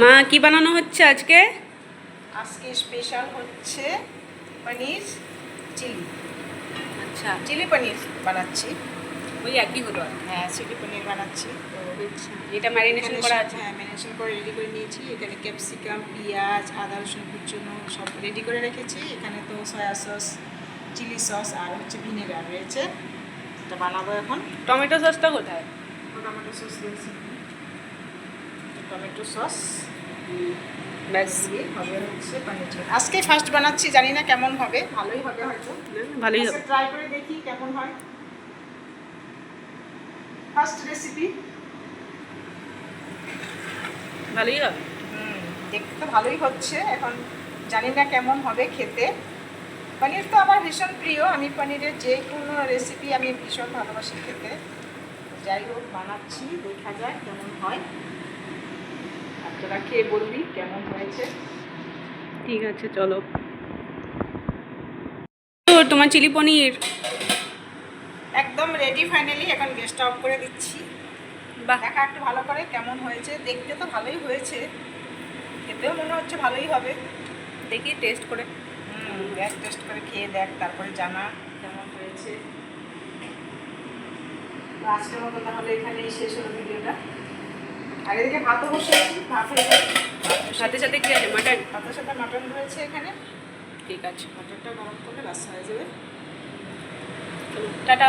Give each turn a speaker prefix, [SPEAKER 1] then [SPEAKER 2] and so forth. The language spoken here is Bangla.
[SPEAKER 1] মা কি বানানো হচ্ছে আজকে?
[SPEAKER 2] আজকে স্পেশাল হচ্ছে পনির চিলি।
[SPEAKER 1] আচ্ছা।
[SPEAKER 2] চিলি পনির বানাচ্ছি।
[SPEAKER 1] ওই একই হলো
[SPEAKER 2] হ্যাঁ চিলি পনির বানাচ্ছি। তো
[SPEAKER 1] এটা ম্যারিনেশন করা আছে?
[SPEAKER 2] হ্যাঁ ম্যারিনেশন করে রেডি করে নিয়েছি। এখানে ক্যাপসিকাম পেঁয়াজ আদা রসুন কুচুনো সব রেডি করে রেখেছি। এখানে তো সয়া সস চিলি সস আর হচ্ছে ভিনেগার রয়েছে। এটা বানাবো এখন।
[SPEAKER 1] টমেটো সসটা কোথায়?
[SPEAKER 2] টমেটো সস দিয়েছি। Tomato sauce.
[SPEAKER 1] ব্যাস।
[SPEAKER 2] হবে হচ্ছে পনির আজকে ফার্স্ট বানাচ্ছি জানি না কেমন হবে। ভালোই হবে হয়তো।
[SPEAKER 1] ভালোই হবে।
[SPEAKER 2] ট্রাই করে দেখি কেমন হয়। ফার্স্ট রেসিপি
[SPEAKER 1] ভালোই হবে।
[SPEAKER 2] দেখতে তো ভালোই হচ্ছে। এখন জানি না কেমন হবে খেতে। পনির তো আমার ভীষণ প্রিয়। আমি পনিরের যে কোনো রেসিপি আমি ভীষণ ভালোবাসি খেতে। যাই হোক বানাচ্ছি দেখা যাক কেমন হয়। তোরা খেয়ে বলবি কেমন হয়েছে?
[SPEAKER 1] ঠিক আছে চলো। তোমার চিলি পনির?
[SPEAKER 2] একদম রেডি ফাইনালি এখন গ্যাসটা অফ করে দিচ্ছি।
[SPEAKER 1] বাহ।
[SPEAKER 2] দেখা একটু ভালো করে কেমন হয়েছে। দেখতে তো ভালোই হয়েছে। খেতেও মনে হচ্ছে ভালোই হবে।
[SPEAKER 1] দেখি টেস্ট করে।
[SPEAKER 2] দেখ টেস্ট করে খেয়ে দেখ তারপরে জানা কেমন হয়েছে। আজকের মতো তাহলে এখানেই শেষ হলো ভিডিওটা। আর এদিকে ভাতও বসেছি ভাত হয়ে গেছে।
[SPEAKER 1] সাথে সাথে কি আছে? মাটন
[SPEAKER 2] ভাতের সাথে মাটন রয়েছে এখানে।
[SPEAKER 1] ঠিক আছে।
[SPEAKER 2] মাটনটা গরম করলে বাস হয়ে যাবে।
[SPEAKER 1] টাটা।